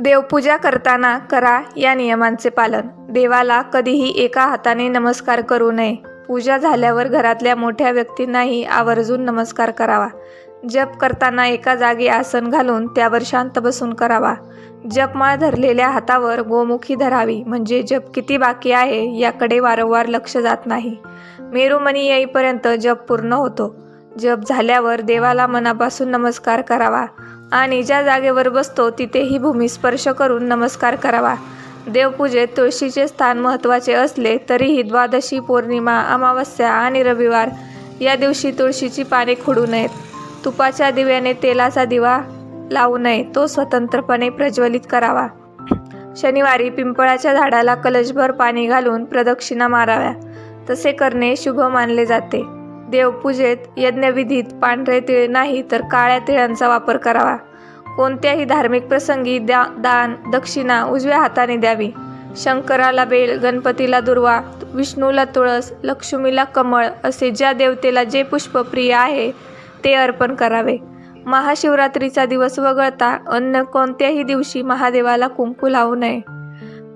देवपूजा करताना करा या नियमांचे पालन. देवाला कधीही एका हाताने नमस्कार करू नये. पूजा झाल्यावर घरातल्या मोठ्या व्यक्तींनाही आवर्जून नमस्कार करावा. जप करताना एका जागी आसन घालून त्यावर शांत बसून करावा. जपमाळ धरलेल्या हातावर गोमुखी धरावी. म्हणजे जप किती बाकी आहे याकडे वारंवार लक्ष जात नाही. मेरुमणी येईपर्यंत जप पूर्ण होतो. जप झाल्यावर देवाला मनापासून नमस्कार करावा. आणि ज्या जागेवर बसतो तिथेही भूमी स्पर्श करून नमस्कार करावा. देवपूजेत तुळशीचे स्थान महत्त्वाचे असले तरीही द्वादशी पौर्णिमा अमावस्या आणि रविवार या दिवशी तुळशीची पाने खुडू नयेत. तुपाच्या दिव्याने तेलाचा दिवा लावू नये तो स्वतंत्रपणे प्रज्वलित करावा. शनिवारी पिंपळाच्या झाडाला कलशभर पाणी घालून प्रदक्षिणा माराव्या. तसे करणे शुभ मानले जाते. देवपूजेत यज्ञविधीत पांढरे तिळ नाही तर काळ्या तिळांचा वापर करावा. कोणत्याही धार्मिक प्रसंगी द्या दान दक्षिणा उजव्या हाताने द्यावी. शंकराला बेल गणपतीला दुर्वा विष्णूला तुळस लक्ष्मीला कमळ असे ज्या देवतेला जे पुष्प प्रिय आहे ते अर्पण करावे. महाशिवरात्रीचा दिवस वगळता अन्य कोणत्याही दिवशी महादेवाला कुंकू लावू नये.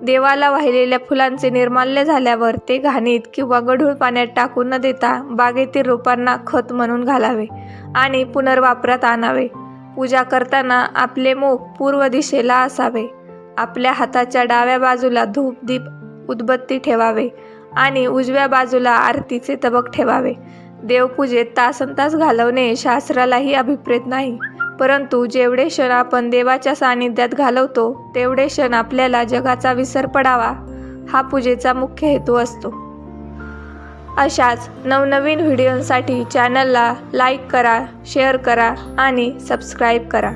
देवाला वाहिलेल्या फुलांचे निर्माल्य झाल्यावर ते घाणीत किंवा गढूळ पाण्यात टाकू न देता बागेतील रोपांना खत म्हणून घालावे आणि पुनर्वापरात आणावे. पूजा करताना आपले मुख पूर्व दिशेला असावे. आपल्या हाताच्या डाव्या बाजूला धूप दीप उदबत्ती ठेवावे आणि उजव्या बाजूला आरतीचे तबक ठेवावे. देवपूजेत तासन तास घालवणे शास्त्रालाही अभिप्रेत नाही. परंतु जेवढे क्षण आपण देवाच्या सानिध्यात घालवतो तेवढे क्षण आपल्याला जगाचा विसर पडावा हा पूजेचा मुख्य हेतू असतो. अशाच नवनवीन व्हिडिओंसाठी चॅनलला लाईक करा शेअर करा आणि सबस्क्राईब करा.